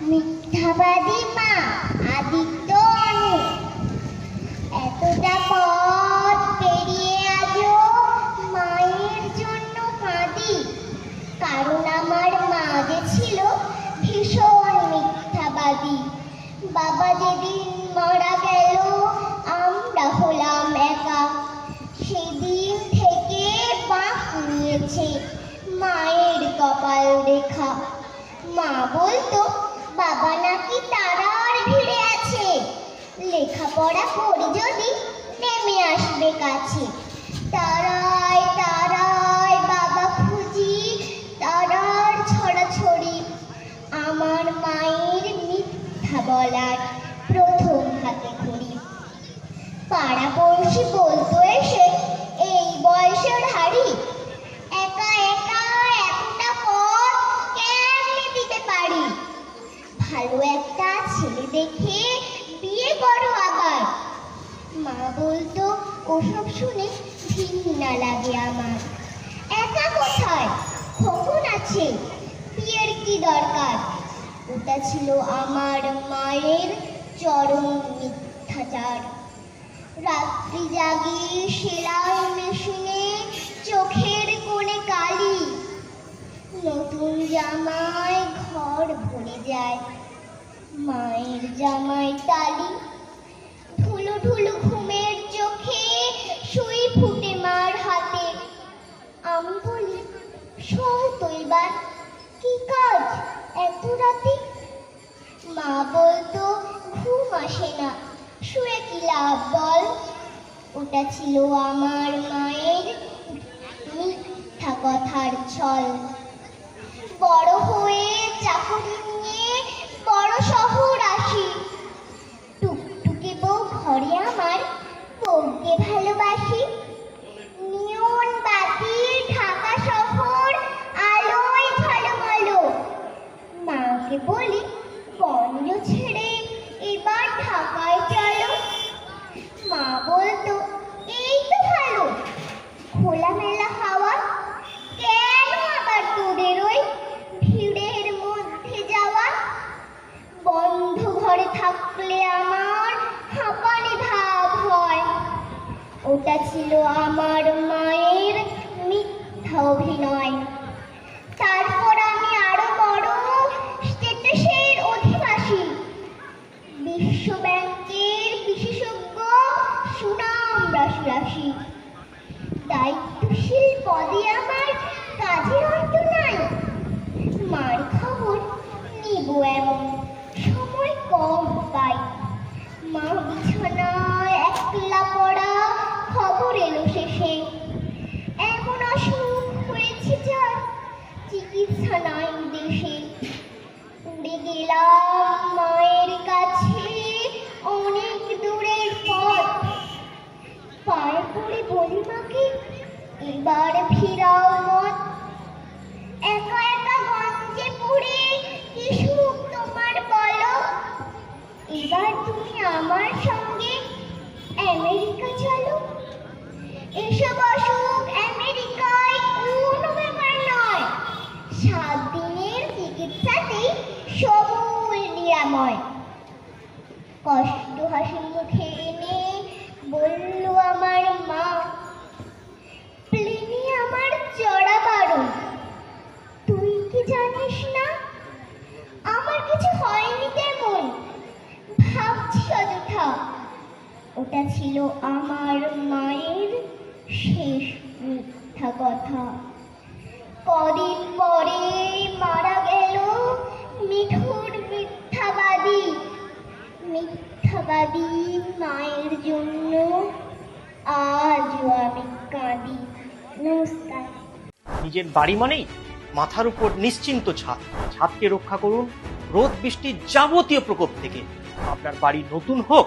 মিথ্যাবাদী মা, আদিত্য অনু এতটা পথ পেরিয়ে আজও মায়ের জন্য কাঁদি। কারণ আমার মা যে ছিল ভীষণ মিথ্যাবাদী। বাবা যেদিন মারা গেল, আমরা হলাম একা। সেদিন থেকে বাঁক নিয়েছে মায়ের কপাল রেখা। মা বলতো বাবা নাকি তারার ভিড়ে আছে। লেখাপড়া করে যদি নেমে আসবে কাছে। তারায় তারায় বাবা খুঁজি, তারার ছড়াছড়ি। আমার মায়ের মিথ্যা বলার প্রথম হাতে ঘড়ি। পাড়া পড়শি বলতো এসে, এই বয়সের হাড়ি ভালো একটা ছেলে দেখে বিয়ে করো আবার। মা বলতো, ওসব শুনে ঘৃণা লাগে আমার। একা কোথায়? খোকন আছে, বিয়ের কি দরকার? ওটা ছিল আমার মায়ের চরম মিথ্যাচার। রাত্রি জাগি সেলাই মেশিনে, চোখের কোণে কালি। নতুন জামায় ঘর ভরে যায়। মায়ের জামাই তালি, ধুলো ধুলো ঘুমের চোখে সুই ফুটে মার হাতে। আমি বলি, শোন তো এবার, কি কাজ এত রাতে? মা বলতো, ঘুম আসে না, শুয়ে কি লাভ বল? ওটা ছিল আমার মায়ের মিথ্যা কথার ছল। বড় হয়ে চাকরি বউকে ভালোবাসি। নিয়ন বাতির ঢাকা শহর, আলোয় ঝলমলো। মাকে বলি বন্ধ ছেড়ে এবার ঢাকায় চলো। মা বলতো এই তো ভালো খোলামেলা হাওয়া কেন আবার তোদের ওই ভিড়ের মধ্যে যাওয়া বন্ধ ঘরে থাকলে আমার হাঁপানি ভাব হয় ওটা ছিল আমার মায়ের মিথ্যা অভিনয়। তারপর আমি আরও বড় স্টেটাসের অধিবাসী। বিশ্ব ব্যাংকের বিশেষজ্ঞ সুনাম রাশি রাশি দায়িত্বশীল পদে আমার কাজের অন্ত নাই। মার খবর নিব এমন এবার ফিরাও মত একা একা গঞ্জে পড়ে, কি তোমার বলো? এবার তুমি আমার সঙ্গে আমেরিকা চলো। এসব অসুখ আমেরিকায় কোনো ব্যাপার নয়। সাত দিনের চিকিৎসাতেই সমূল নিরাময়। কষ্ট হাসি মুখে এনে বলল আমার মা ওটা ছিল আমার মায়ের শেষ মিথ্যা কথা। কদিন পরে মারা গেল মিঠুর মিথ্যাবাদী। মিথ্যাবাদী মায়ের জন্য আজও আমি কাঁদি। নমস্কার। নিজের বাড়ি মানেই মাথার উপর নিশ্চিন্ত ছাদ। ছাদকে রক্ষা করুন রোদ বৃষ্টির যাবতীয় প্রকোপ থেকে। আপনার বাড়ি নতুন হোক